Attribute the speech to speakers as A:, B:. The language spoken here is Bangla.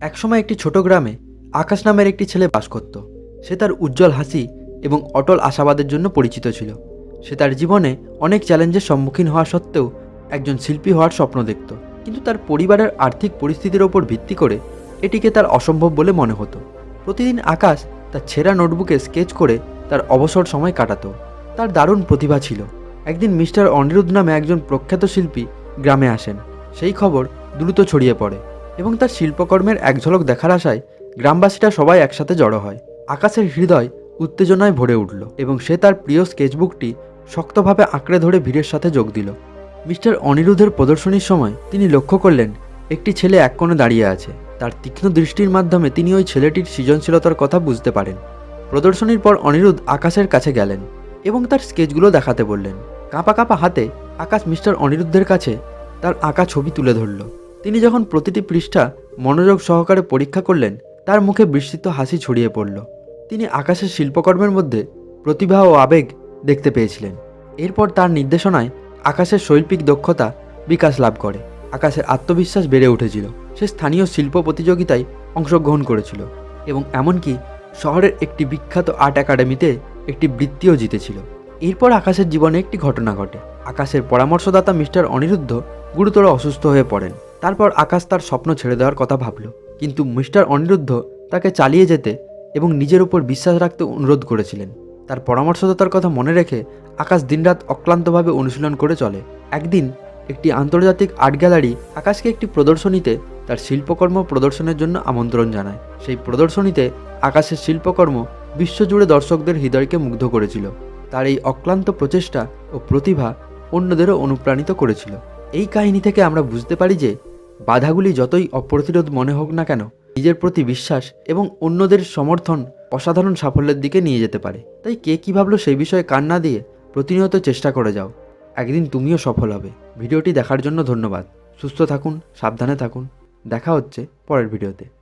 A: একসময় একটি ছোট গ্রামে আকাশ নামের একটি ছেলে বাস করত। সে তার উজ্জ্বল হাসি এবং অটল আশাবাদের জন্য পরিচিত ছিল। সে তার জীবনে অনেক চ্যালেঞ্জের সম্মুখীন হওয়া সত্ত্বেও একজন শিল্পী হওয়ার স্বপ্ন দেখত। কিন্তু তার পরিবারের আর্থিক পরিস্থিতির ওপর ভিত্তি করে এটিকে তার অসম্ভব বলে মনে হতো। প্রতিদিন আকাশ তার ছেঁড়া নোটবুকে স্কেচ করে তার অবসর সময় কাটাতো। তার দারুণ প্রতিভা ছিল। একদিন মিস্টার অনিরুদ্ধ নামে একজন প্রখ্যাত শিল্পী গ্রামে আসেন। সেই খবর দ্রুত ছড়িয়ে পড়ে। এবং তার শিল্পকর্মের এক ঝলক দেখার আশায় গ্রামবাসীরা সবাই একসাথে জড়ো হয়। আকাশের হৃদয় উত্তেজনায় ভরে উঠল এবং সে তার প্রিয় স্কেচবুকটি শক্তভাবে আঁকড়ে ধরে ভিড়ের সাথে যোগ দিল। মিস্টার অনিরুদ্ধের প্রদর্শনীর সময় তিনি লক্ষ্য করলেন, একটি ছেলে এক কোণে দাঁড়িয়ে আছে। তার তীক্ষ্ণ দৃষ্টির মাধ্যমে তিনি ওই ছেলেটির সৃজনশীলতার কথা বুঝতে পারেন। প্রদর্শনীর পর অনিরুদ্ধ আকাশের কাছে গেলেন এবং তার স্কেচগুলো দেখাতে বললেন। কাঁপা কাঁপা হাতে আকাশ মিস্টার অনিরুদ্ধের কাছে তার আঁকা ছবি তুলে ধরল। তিনি যখন প্রতিটি পৃষ্ঠা মনোযোগ সহকারে পরীক্ষা করলেন, তার মুখে বিস্তৃত হাসি ছড়িয়ে পড়ল। তিনি আকাশের শিল্পকর্মের মধ্যে প্রতিভা ও আবেগ দেখতে পেয়েছিলেন। এরপর তার নির্দেশনায় আকাশের শৈল্পিক দক্ষতা বিকাশ লাভ করে। আকাশের আত্মবিশ্বাস বেড়ে উঠেছিল। সে স্থানীয় শিল্প প্রতিযোগিতায় অংশগ্রহণ করেছিল এবং এমনকি শহরের একটি বিখ্যাত আর্ট একাডেমিতে একটি বৃত্তিও জিতেছিল। এরপর আকাশের জীবনে একটি ঘটনা ঘটে। আকাশের পরামর্শদাতা মিস্টার অনিরুদ্ধ গুরুতর অসুস্থ হয়ে পড়েন। তারপর আকাশ তার স্বপ্ন ছেড়ে দেওয়ার কথা ভাবল। কিন্তু মিস্টার অনিরুদ্ধ তাকে চালিয়ে যেতে এবং নিজের উপর বিশ্বাস রাখতে অনুরোধ করেছিলেন। তার পরামর্শদাতার কথা মনে রেখে আকাশ দিনরাত অক্লান্তভাবে অনুশীলন করে চলে। একদিন একটি আন্তর্জাতিক আর্ট গ্যালারি আকাশকে একটি প্রদর্শনীতে তার শিল্পকর্ম প্রদর্শনের জন্য আমন্ত্রণ জানায়। সেই প্রদর্শনীতে আকাশের শিল্পকর্ম বিশ্বজুড়ে দর্শকদের হৃদয়কে মুগ্ধ করেছিল। তার এই অক্লান্ত প্রচেষ্টা ও প্রতিভা অন্যদেরও অনুপ্রাণিত করেছিল। এই কাহিনী থেকে আমরা বুঝতে পারি যে বাধাগুলি যতই অপ্রতিরোধ মনে হোক না কেন, নিজের প্রতি বিশ্বাস এবং অন্যদের সমর্থন অসাধারণ সাফল্যের দিকে নিয়ে যেতে পারে। তাই কে কী ভাবলো সেই বিষয়ে কান না দিয়ে প্রতিনিয়ত চেষ্টা করে যাও। একদিন তুমিও সফল হবে। ভিডিওটি দেখার জন্য ধন্যবাদ। সুস্থ থাকুন, সাবধানে থাকুন। দেখা হচ্ছে পরের ভিডিওতে।